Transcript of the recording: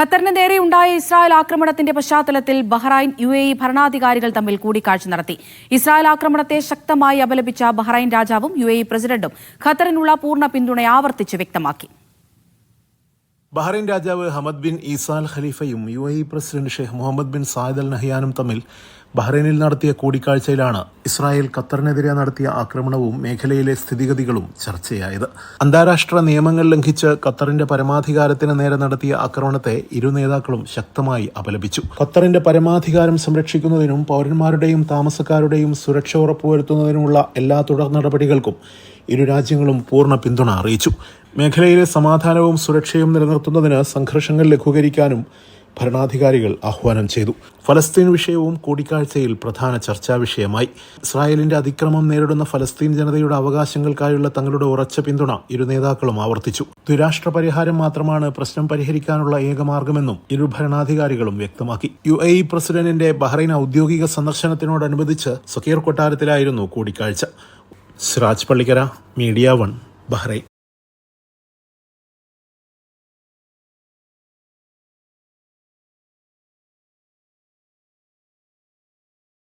ഖത്തറിന് നേരെ ഉണ്ടായ ഇസ്രായേൽ ആക്രമണത്തിന്റെ പശ്ചാത്തലത്തിൽ ബഹ്റൈൻ യു എ ഇ ഭരണാധികാരികൾ തമ്മിൽ കൂടിക്കാഴ്ച നടത്തി. ഇസ്രായേൽ ആക്രമണത്തെ ശക്തമായി അപലപിച്ച ബഹ്റൈൻ രാജാവും യു എ ഇ പ്രസിഡന്റും ഖത്തറിനുള്ള പൂർണ പിന്തുണ ആവർത്തിച്ച് വ്യക്തമാക്കി. ബഹ്റൈൻ രാജാവ് Hamad bin ഈസാൽ ഖലീഫയും U A E president Sheikh Mohammed bin Zayed al നഹിയാനും തമ്മിൽ ബഹ്റൈനിൽ നടത്തിയ കൂടിക്കാഴ്ചയിലാണ് ഇസ്രായേൽ ഖത്തറിനെതിരെ നടത്തിയ ആക്രമണവും മേഖലയിലെ സ്ഥിതിഗതികളും ചർച്ചയായത്. അന്താരാഷ്ട്ര നിയമങ്ങൾ ലംഘിച്ച് ഖത്തറിന്റെ പരമാധികാരത്തിന് നേരെ നടത്തിയ ആക്രമണത്തെ ഇരു നേതാക്കളും ശക്തമായി അപലപിച്ചു. ഖത്തറിന്റെ പരമാധികാരം സംരക്ഷിക്കുന്നതിനും പൗരന്മാരുടെയും താമസക്കാരുടെയും സുരക്ഷ ഉറപ്പുവരുത്തുന്നതിനുമുള്ള എല്ലാ തുടർ നടപടികൾക്കും ഇരു രാജ്യങ്ങളും പൂർണ പിന്തുണ അറിയിച്ചു. മേഖലയിലെ സമാധാനവും സുരക്ഷയും നിലനിർത്തുന്നതിന് സംഘർഷങ്ങൾ ലഘൂകരിക്കാനും ഭരണാധികാരികൾ ആഹ്വാനം ചെയ്തു. ഫലസ്തീൻ വിഷയവും കൂടിക്കാഴ്ചയിൽ പ്രധാന ചർച്ചാ വിഷയമായി. ഇസ്രായേലിന്റെ അതിക്രമം നേരിടുന്ന ഫലസ്തീൻ ജനതയുടെ അവകാശങ്ങൾക്കായുള്ള തങ്ങളുടെ ഉറച്ച പിന്തുണ ഇരു നേതാക്കളും ആവർത്തിച്ചു. ദ്വിരാഷ്ട്ര പരിഹാരം മാത്രമാണ് പ്രശ്നം പരിഹരിക്കാനുള്ള ഏകമാർഗമെന്നും ഇരു ഭരണാധികാരികളും വ്യക്തമാക്കി. യു എ ഇ പ്രസിഡന്റിന്റെ ബഹ്റൈൻ ഔദ്യോഗിക സന്ദർശനത്തിനോടനുബന്ധിച്ച് സക്കീർ കൊട്ടാരത്തിലായിരുന്നു കൂടിക്കാഴ്ച. Siraj Pallikkara media one Bahrain.